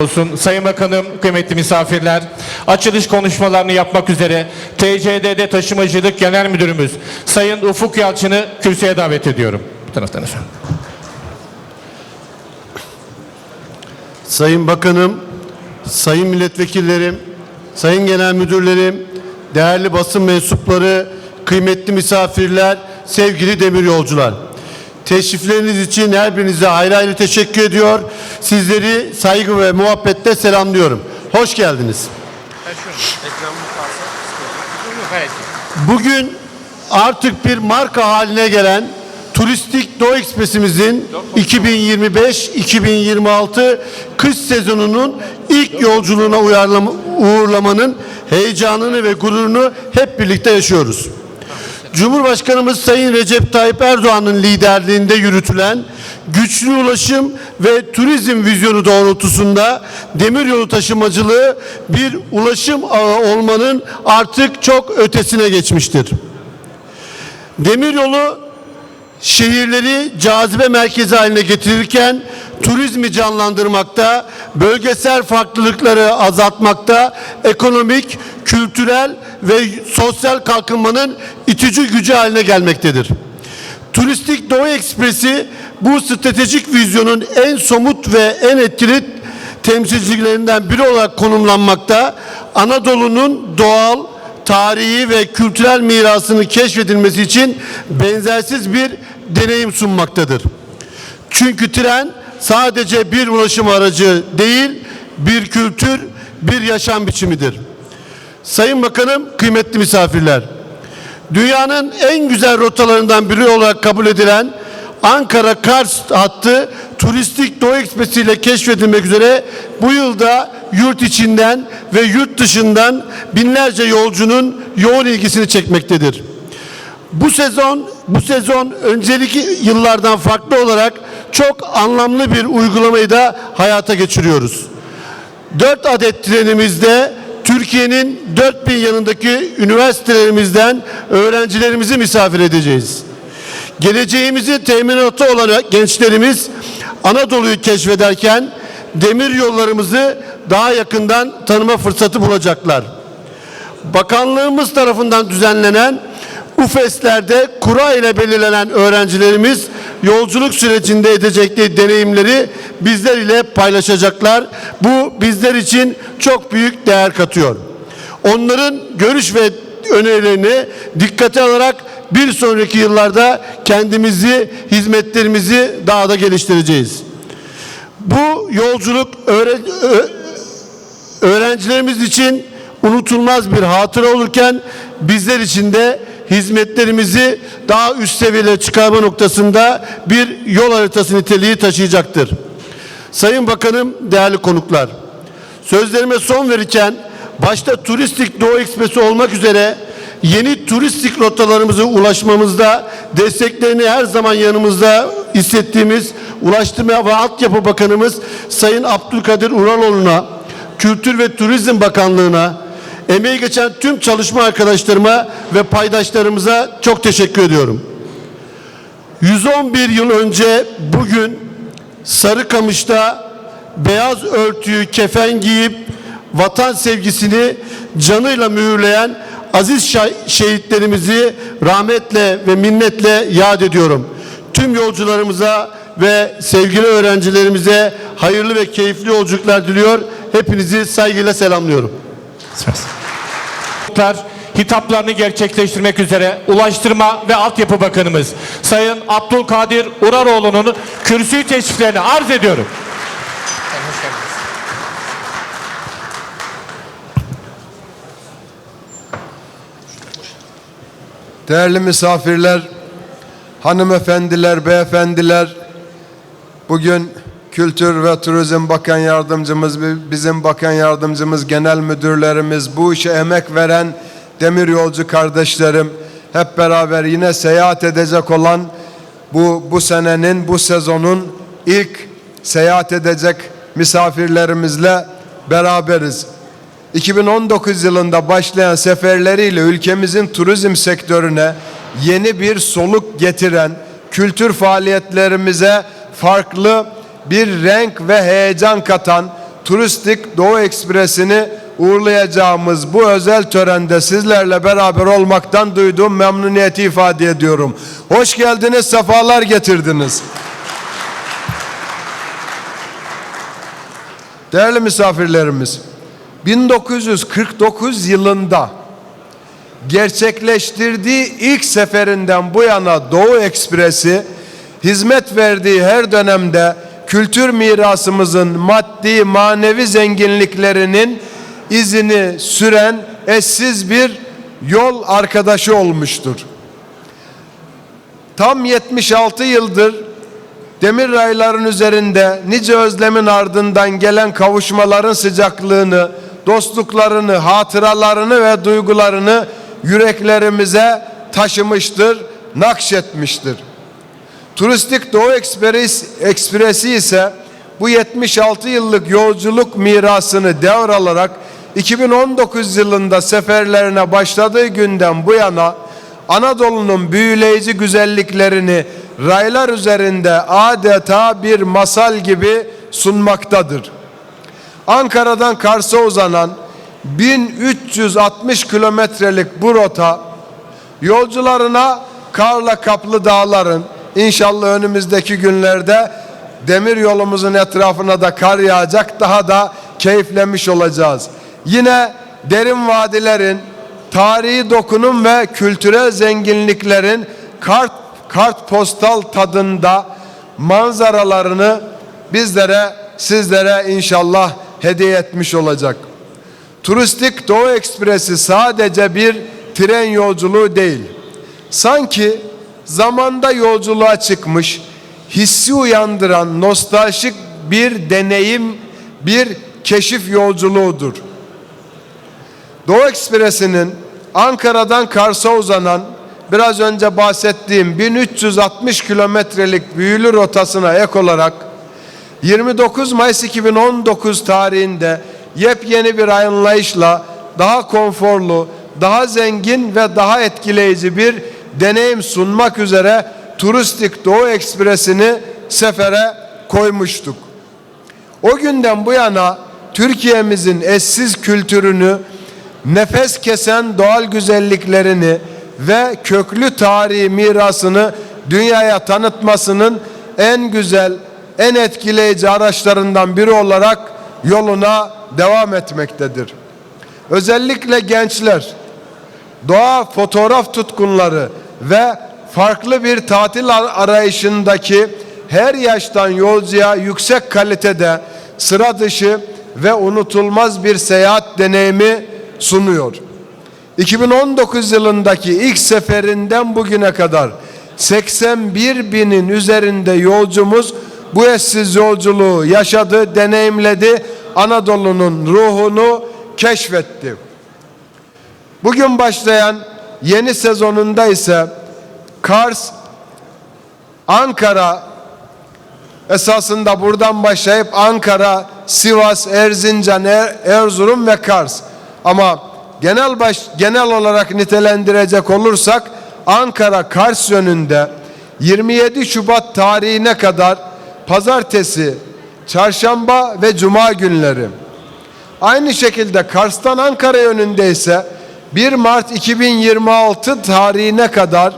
olsun. Sayın Bakanım, kıymetli misafirler, açılış konuşmalarını yapmak üzere TCDD Taşımacılık Genel Müdürümüz Sayın Ufuk Yalçın'ı kürsüye davet ediyorum. Bu taraftan efendim. Sayın Bakanım, Sayın Milletvekillerim, Sayın Genel Müdürlerim, değerli basın mensupları, kıymetli misafirler, sevgili demir yolcular. Teşrifleriniz için her birinize ayrı ayrı teşekkür ediyor. Sizleri saygı ve muhabbetle selamlıyorum. Hoş geldiniz. Bugün artık bir marka haline gelen Turistik Doğu Ekspresimizin 2025-2026 kış sezonunun ilk yolculuğuna uğurlamanın heyecanını ve gururunu hep birlikte yaşıyoruz. Cumhurbaşkanımız Sayın Recep Tayyip Erdoğan'ın liderliğinde yürütülen güçlü ulaşım ve turizm vizyonu doğrultusunda demiryolu taşımacılığı bir ulaşım ağı olmanın artık çok ötesine geçmiştir. Demiryolu şehirleri cazibe merkezi haline getirirken turizmi canlandırmakta, bölgesel farklılıkları azaltmakta, ekonomik, kültürel ve sosyal kalkınmanın itici gücü haline gelmektedir. Turistik Doğu Ekspresi bu stratejik vizyonun en somut ve en etkili temsilcilerinden biri olarak konumlanmakta. Anadolu'nun doğal, tarihi ve kültürel mirasının keşfedilmesi için benzersiz bir deneyim sunmaktadır. Çünkü tren sadece bir ulaşım aracı değil, bir kültür, bir yaşam biçimidir. Sayın Bakanım, kıymetli misafirler. Dünyanın en güzel rotalarından biri olarak kabul edilen Ankara-Kars hattı turistik Doğu Ekspresi ile keşfedilmek üzere bu yılda yurt içinden ve yurt dışından binlerce yolcunun yoğun ilgisini çekmektedir. Bu sezon bu sezon öncelikli yıllardan farklı olarak çok anlamlı bir uygulamayı da hayata geçiriyoruz. 4 adet trenimizde Türkiye'nin dört bin yanındaki üniversitelerimizden öğrencilerimizi misafir edeceğiz. Geleceğimizi teminatı olan gençlerimiz Anadolu'yu keşfederken demir yollarımızı daha yakından tanıma fırsatı bulacaklar. Bakanlığımız tarafından düzenlenen UFES'lerde kura ile belirlenen öğrencilerimiz yolculuk sürecinde edecekleri deneyimleri bizler ile paylaşacaklar. Bu bizler için çok büyük değer katıyor. Onların görüş ve önerilerini dikkate alarak bir sonraki yıllarda kendimizi, hizmetlerimizi daha da geliştireceğiz. Bu yolculuk öğrencilerimiz için unutulmaz bir hatıra olurken bizler için de hizmetlerimizi daha üst seviyelere çıkarma noktasında bir yol haritası niteliği taşıyacaktır. Sayın Bakanım, değerli konuklar, sözlerime son verirken başta turistik Doğu Ekspresi olmak üzere yeni turistik rotalarımıza ulaşmamızda desteklerini her zaman yanımızda hissettiğimiz Ulaştırma ve Altyapı Bakanımız Sayın Abdülkadir Uraloğlu'na, Kültür ve Turizm Bakanlığı'na, emeği geçen tüm çalışma arkadaşlarıma ve paydaşlarımıza çok teşekkür ediyorum. 111 yıl önce bugün Sarıkamış'ta beyaz örtüyü kefen giyip vatan sevgisini canıyla mühürleyen aziz şehitlerimizi rahmetle ve minnetle yad ediyorum. Tüm yolcularımıza ve sevgili öğrencilerimize hayırlı ve keyifli yolculuklar diliyor. Hepinizi saygıyla selamlıyorum. Hitaplarını gerçekleştirmek üzere Ulaştırma ve Altyapı Bakanımız Sayın Abdülkadir Uraroğlu'nun kürsü teşriflerini arz ediyorum. Değerli misafirler, hanımefendiler, beyefendiler, bugün Kültür ve Turizm Bakan Yardımcımız, bizim Bakan Yardımcımız, genel müdürlerimiz, bu işe emek veren demir yolcu kardeşlerim, hep beraber yine seyahat edecek olan bu, bu senenin, bu sezonun ilk seyahat edecek misafirlerimizle beraberiz. 2019 yılında başlayan seferleriyle ülkemizin turizm sektörüne yeni bir soluk getiren, kültür faaliyetlerimize farklı bir renk ve heyecan katan, turistik Doğu Ekspresi'ni uğurlayacağımız bu özel törende sizlerle beraber olmaktan duyduğum memnuniyeti ifade ediyorum. Hoş geldiniz, sefalar getirdiniz. Değerli misafirlerimiz, 1949 yılında gerçekleştirdiği ilk seferinden bu yana Doğu Ekspresi hizmet verdiği her dönemde kültür mirasımızın maddi manevi zenginliklerinin izini süren eşsiz bir yol arkadaşı olmuştur. Tam 76 yıldır demir rayların üzerinde nice özlemin ardından gelen kavuşmaların sıcaklığını, dostluklarını, hatıralarını ve duygularını yüreklerimize taşımıştır, nakşetmiştir. Turistik Doğu Ekspres, Ekspresi ise bu 76 yıllık yolculuk mirasını devralarak 2019 yılında seferlerine başladığı günden bu yana Anadolu'nun büyüleyici güzelliklerini raylar üzerinde adeta bir masal gibi sunmaktadır. Ankara'dan Kars'a uzanan 1360 kilometrelik bu rota yolcularına karla kaplı dağların inşallah önümüzdeki günlerde demir yolumuzun etrafına da kar yağacak daha da keyiflemiş olacağız. Yine derin vadilerin tarihi dokunum ve kültürel zenginliklerin kart kart postal tadında manzaralarını bizlere sizlere inşallah hediye etmiş olacak. Turistik Doğu Ekspresi sadece bir tren yolculuğu değil. Sanki zamanda yolculuğa çıkmış, hissi uyandıran nostaljik bir deneyim, bir keşif yolculuğudur. Doğu Ekspresi'nin Ankara'dan Kars'a uzanan biraz önce bahsettiğim 1360 kilometrelik büyülü rotasına ek olarak 29 Mayıs 2019 tarihinde yepyeni bir anlayışla daha konforlu, daha zengin ve daha etkileyici bir deneyim sunmak üzere Turistik Doğu Ekspresi'ni sefere koymuştuk. O günden bu yana Türkiye'mizin eşsiz kültürünü, nefes kesen doğal güzelliklerini ve köklü tarihi mirasını dünyaya tanıtmasının en güzel, en etkileyici araçlarından biri olarak yoluna devam etmektedir. Özellikle gençler, doğa fotoğraf tutkunları ve farklı bir tatil arayışındaki her yaştan yolcuya yüksek kalitede sıra dışı ve unutulmaz bir seyahat deneyimi sunuyor. 2019 yılındaki ilk seferinden bugüne kadar 81 binin üzerinde yolcumuz bu eşsiz yolculuğu yaşadı, deneyimledi, Anadolu'nun ruhunu keşfetti. Bugün başlayan yeni sezonunda ise Kars, Ankara esasında buradan başlayıp Ankara, Sivas, Erzincan, Er- Erzurum ve Kars. Ama genel baş genel olarak nitelendirecek olursak Ankara Kars yönünde 27 Şubat tarihine kadar pazartesi, çarşamba ve cuma günleri. Aynı şekilde Kars'tan Ankara yönünde ise 1 Mart 2026 tarihine kadar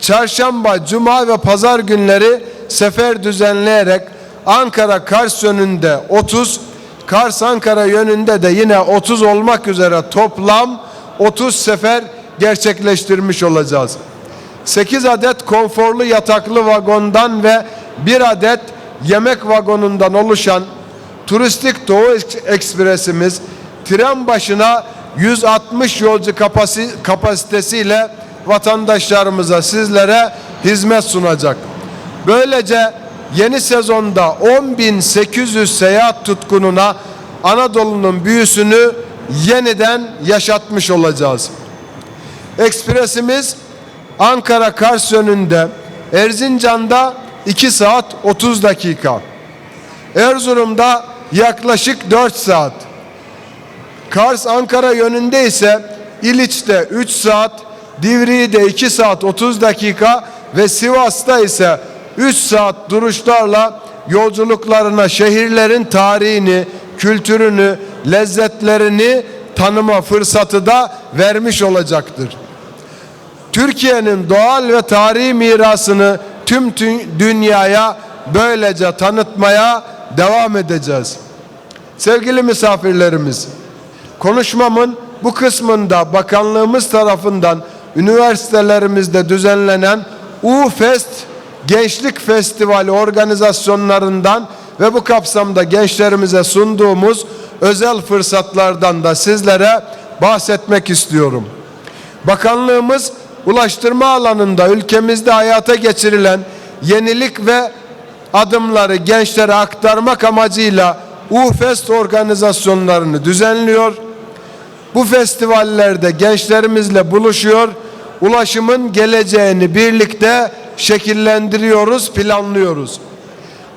çarşamba, cuma ve pazar günleri sefer düzenleyerek Ankara Kars yönünde 30, Kars Ankara yönünde de yine 30 olmak üzere toplam 30 sefer gerçekleştirmiş olacağız. 8 adet konforlu yataklı vagondan ve 1 adet yemek vagonundan oluşan turistik Doğu Ekspresimiz tren başına 160 yolcu kapasi- kapasitesiyle vatandaşlarımıza sizlere hizmet sunacak. Böylece yeni sezonda 10.800 seyahat tutkununa Anadolu'nun büyüsünü yeniden yaşatmış olacağız. Ekspresimiz Ankara Kars yönünde Erzincan'da 2 saat 30 dakika. Erzurum'da yaklaşık 4 saat. Kars Ankara yönünde ise İliç'te 3 saat, Divriği'de 2 saat 30 dakika ve Sivas'ta ise 3 saat duruşlarla yolculuklarına şehirlerin tarihini, kültürünü, lezzetlerini tanıma fırsatı da vermiş olacaktır. Türkiye'nin doğal ve tarihi mirasını tüm tü- dünyaya böylece tanıtmaya devam edeceğiz. Sevgili misafirlerimiz, konuşmamın bu kısmında bakanlığımız tarafından üniversitelerimizde düzenlenen U-Fest Gençlik Festivali organizasyonlarından ve bu kapsamda gençlerimize sunduğumuz özel fırsatlardan da sizlere bahsetmek istiyorum. Bakanlığımız ulaştırma alanında ülkemizde hayata geçirilen yenilik ve adımları gençlere aktarmak amacıyla U-Fest organizasyonlarını düzenliyor. Bu festivallerde gençlerimizle buluşuyor, ulaşımın geleceğini birlikte şekillendiriyoruz, planlıyoruz.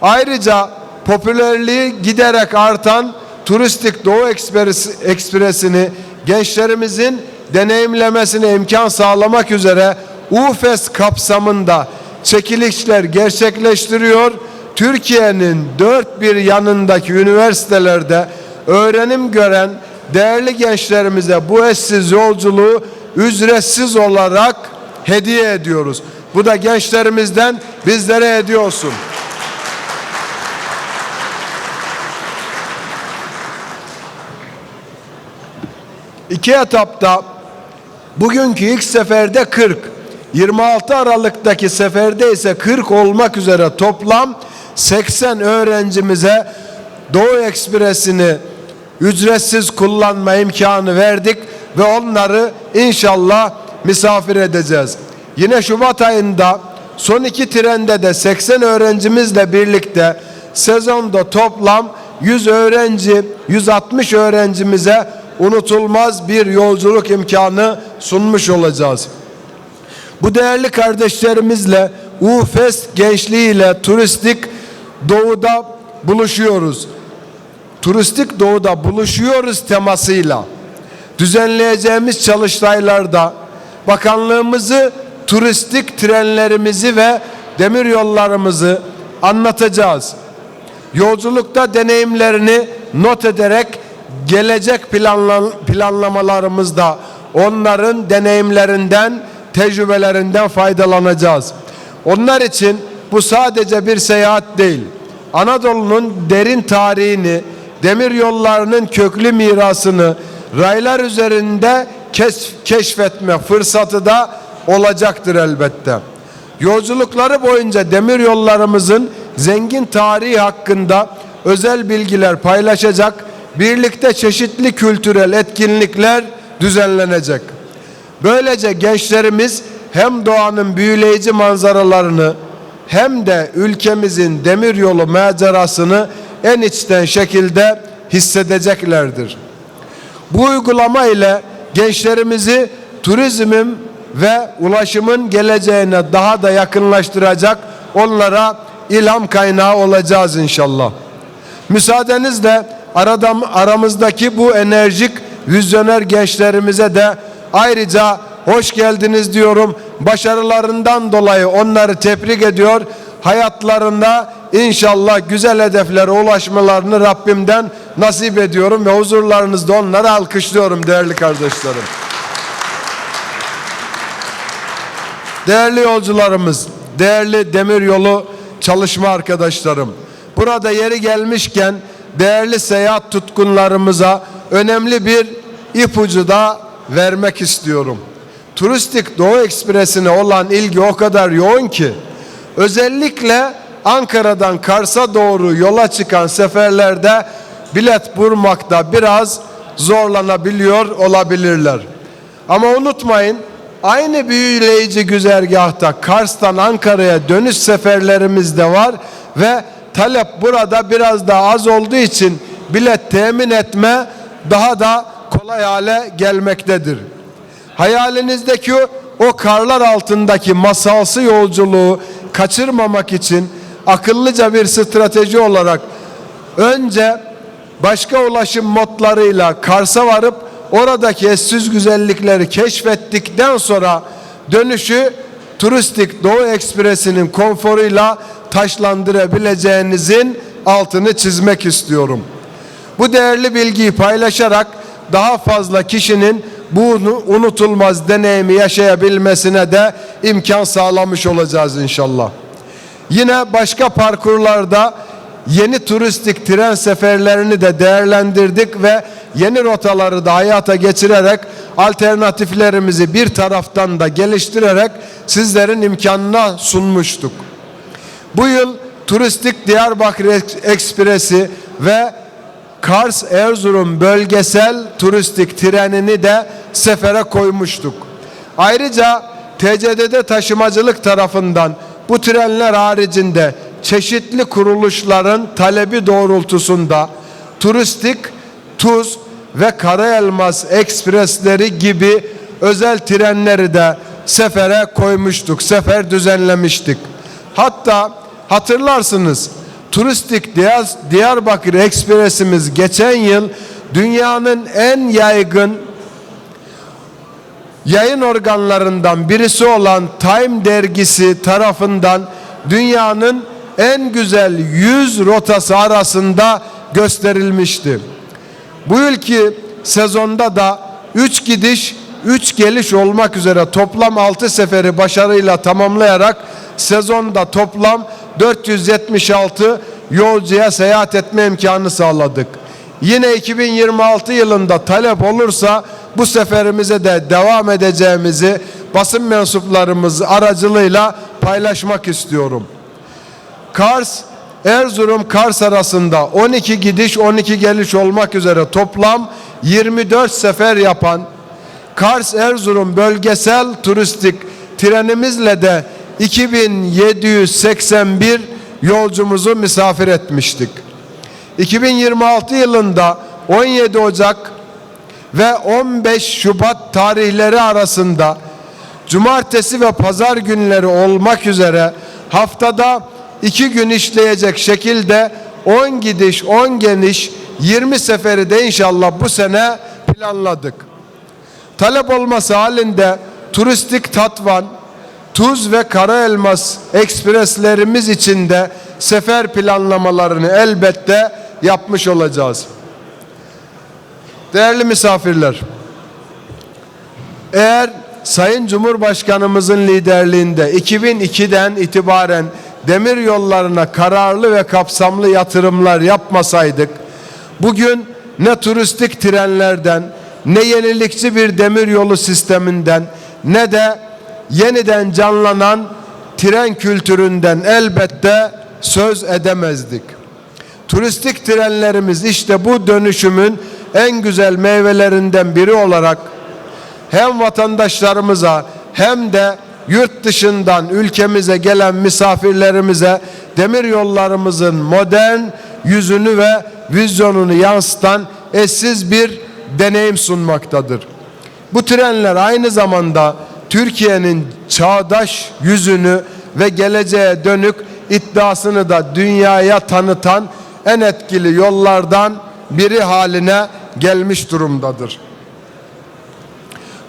Ayrıca popülerliği giderek artan turistik Doğu Ekspres- Ekspresi'ni gençlerimizin deneyimlemesine imkan sağlamak üzere UFES kapsamında çekilişler gerçekleştiriyor. Türkiye'nin dört bir yanındaki üniversitelerde öğrenim gören değerli gençlerimize bu eşsiz yolculuğu ücretsiz olarak hediye ediyoruz. Bu da gençlerimizden bizlere hediye olsun. İki etapta bugünkü ilk seferde 40, 26 Aralık'taki seferde ise 40 olmak üzere toplam 80 öğrencimize Doğu Ekspresi'ni ücretsiz kullanma imkanı verdik ve onları inşallah misafir edeceğiz. Yine Şubat ayında son iki trende de 80 öğrencimizle birlikte sezonda toplam 100 öğrenci, 160 öğrencimize unutulmaz bir yolculuk imkanı sunmuş olacağız. Bu değerli kardeşlerimizle UFES gençliğiyle turistik doğuda buluşuyoruz. Turistik doğuda buluşuyoruz temasıyla düzenleyeceğimiz çalıştaylarda bakanlığımızı, turistik trenlerimizi ve demir yollarımızı anlatacağız. Yolculukta deneyimlerini not ederek gelecek planlamalarımızda onların deneyimlerinden, tecrübelerinden faydalanacağız. Onlar için bu sadece bir seyahat değil. Anadolu'nun derin tarihini, demir yollarının köklü mirasını raylar üzerinde keş- keşfetme fırsatı da olacaktır elbette. Yolculukları boyunca demir yollarımızın zengin tarihi hakkında özel bilgiler paylaşacak, birlikte çeşitli kültürel etkinlikler düzenlenecek. Böylece gençlerimiz hem doğanın büyüleyici manzaralarını hem de ülkemizin demiryolu macerasını en içten şekilde hissedeceklerdir. Bu uygulama ile gençlerimizi turizmin ve ulaşımın geleceğine daha da yakınlaştıracak, onlara ilham kaynağı olacağız inşallah. Müsaadenizle aradam, aramızdaki bu enerjik vizyoner gençlerimize de ayrıca hoş geldiniz diyorum. Başarılarından dolayı onları tebrik ediyor. Hayatlarında inşallah güzel hedeflere ulaşmalarını Rabbimden nasip ediyorum ve huzurlarınızda onları alkışlıyorum değerli kardeşlerim. Değerli yolcularımız, değerli demiryolu çalışma arkadaşlarım. Burada yeri gelmişken değerli seyahat tutkunlarımıza önemli bir ipucu da vermek istiyorum. Turistik Doğu Ekspresi'ne olan ilgi o kadar yoğun ki özellikle Ankara'dan Kars'a doğru yola çıkan seferlerde bilet bulmakta biraz zorlanabiliyor olabilirler. Ama unutmayın aynı büyüleyici güzergahta Kars'tan Ankara'ya dönüş seferlerimiz de var ve talep burada biraz daha az olduğu için bilet temin etme daha da kolay hale gelmektedir. Hayalinizdeki o karlar altındaki masalsı yolculuğu kaçırmamak için akıllıca bir strateji olarak önce başka ulaşım modlarıyla Kars'a varıp oradaki eşsiz güzellikleri keşfettikten sonra dönüşü turistik Doğu Ekspresi'nin konforuyla taşlandırabileceğinizin altını çizmek istiyorum. Bu değerli bilgiyi paylaşarak daha fazla kişinin bu unutulmaz deneyimi yaşayabilmesine de imkan sağlamış olacağız inşallah. Yine başka parkurlarda yeni turistik tren seferlerini de değerlendirdik ve yeni rotaları da hayata geçirerek alternatiflerimizi bir taraftan da geliştirerek sizlerin imkanına sunmuştuk. Bu yıl turistik Diyarbakır Ekspresi ve Kars Erzurum bölgesel turistik trenini de sefere koymuştuk. Ayrıca TCDD taşımacılık tarafından bu trenler haricinde çeşitli kuruluşların talebi doğrultusunda turistik tuz ve Karaelmas ekspresleri gibi özel trenleri de sefere koymuştuk. Sefer düzenlemiştik. Hatta hatırlarsınız turistik Diyar, Diyarbakır Ekspresimiz geçen yıl dünyanın en yaygın yayın organlarından birisi olan Time dergisi tarafından dünyanın en güzel 100 rotası arasında gösterilmişti. Bu yılki sezonda da 3 gidiş 3 geliş olmak üzere toplam 6 seferi başarıyla tamamlayarak sezonda toplam 476 yolcuya seyahat etme imkanı sağladık. Yine 2026 yılında talep olursa bu seferimize de devam edeceğimizi basın mensuplarımız aracılığıyla paylaşmak istiyorum. Kars Erzurum Kars arasında 12 gidiş 12 geliş olmak üzere toplam 24 sefer yapan Kars Erzurum bölgesel turistik trenimizle de 2781 yolcumuzu misafir etmiştik. 2026 yılında 17 Ocak ve 15 Şubat tarihleri arasında cumartesi ve pazar günleri olmak üzere haftada iki gün işleyecek şekilde 10 gidiş 10 geniş 20 seferi de inşallah bu sene planladık. Talep olması halinde turistik Tatvan, Tuz ve Karaelmas ekspreslerimiz için de sefer planlamalarını elbette yapmış olacağız. Değerli misafirler, eğer Sayın Cumhurbaşkanımızın liderliğinde 2002'den itibaren demir yollarına kararlı ve kapsamlı yatırımlar yapmasaydık, bugün ne turistik trenlerden, ne yenilikçi bir demir yolu sisteminden, ne de yeniden canlanan tren kültüründen elbette söz edemezdik. Turistik trenlerimiz işte bu dönüşümün en güzel meyvelerinden biri olarak hem vatandaşlarımıza hem de yurt dışından ülkemize gelen misafirlerimize demir yollarımızın modern yüzünü ve vizyonunu yansıtan eşsiz bir deneyim sunmaktadır. Bu trenler aynı zamanda Türkiye'nin çağdaş yüzünü ve geleceğe dönük iddiasını da dünyaya tanıtan en etkili yollardan biri haline gelmiş durumdadır.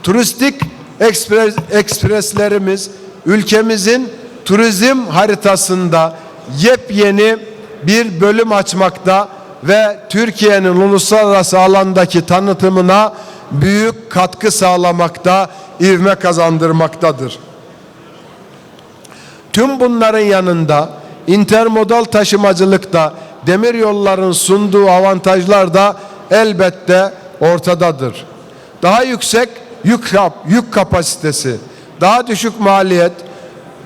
Turistik ekspres, ekspreslerimiz ülkemizin turizm haritasında yepyeni bir bölüm açmakta ve Türkiye'nin uluslararası alandaki tanıtımına büyük katkı sağlamakta, ivme kazandırmaktadır. Tüm bunların yanında intermodal taşımacılıkta demir yolların sunduğu avantajlar da elbette ortadadır. Daha yüksek yük, yük kapasitesi, daha düşük maliyet,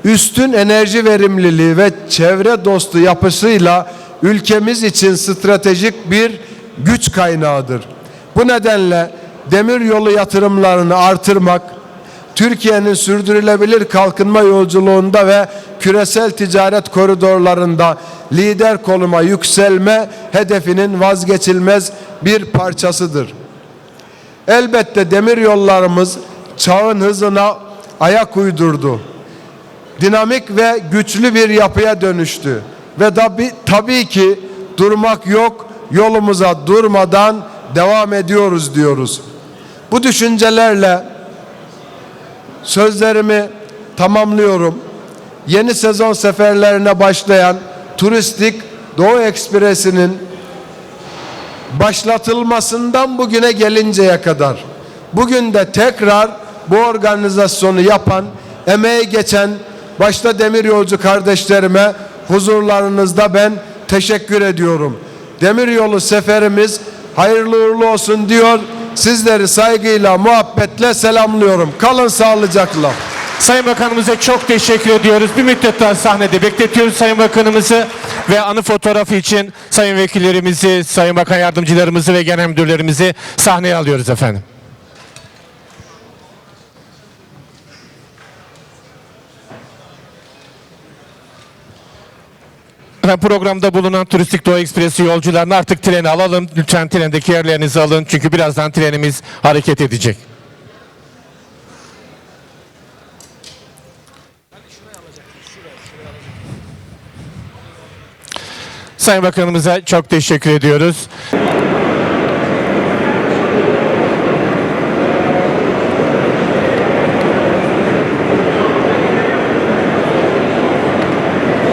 üstün enerji verimliliği ve çevre dostu yapısıyla ülkemiz için stratejik bir güç kaynağıdır. Bu nedenle demir yolu yatırımlarını artırmak, Türkiye'nin sürdürülebilir kalkınma yolculuğunda ve küresel ticaret koridorlarında lider konuma yükselme hedefinin vazgeçilmez bir parçasıdır. Elbette demir yollarımız çağın hızına ayak uydurdu. Dinamik ve güçlü bir yapıya dönüştü. Ve tabi, tabii ki durmak yok, yolumuza durmadan devam ediyoruz diyoruz. Bu düşüncelerle sözlerimi tamamlıyorum. yeni sezon seferlerine başlayan turistik Doğu Ekspresi'nin başlatılmasından bugüne gelinceye kadar bugün de tekrar bu organizasyonu yapan, emeği geçen başta demiryolcu kardeşlerime huzurlarınızda ben teşekkür ediyorum. Demiryolu seferimiz hayırlı uğurlu olsun diyor. Sizleri saygıyla, muhabbetle selamlıyorum. Kalın sağlıcakla. Sayın Bakanımıza çok teşekkür ediyoruz. Bir müddet daha sahnede bekletiyoruz Sayın Bakanımızı ve anı fotoğrafı için Sayın Vekillerimizi, Sayın Bakan Yardımcılarımızı ve Genel Müdürlerimizi sahneye alıyoruz efendim. Programda bulunan Turistik Doğu Ekspresi yolcularını artık trene alalım. Lütfen trendeki yerlerinizi alın çünkü birazdan trenimiz hareket edecek. Sayın Bakanımıza çok teşekkür ediyoruz.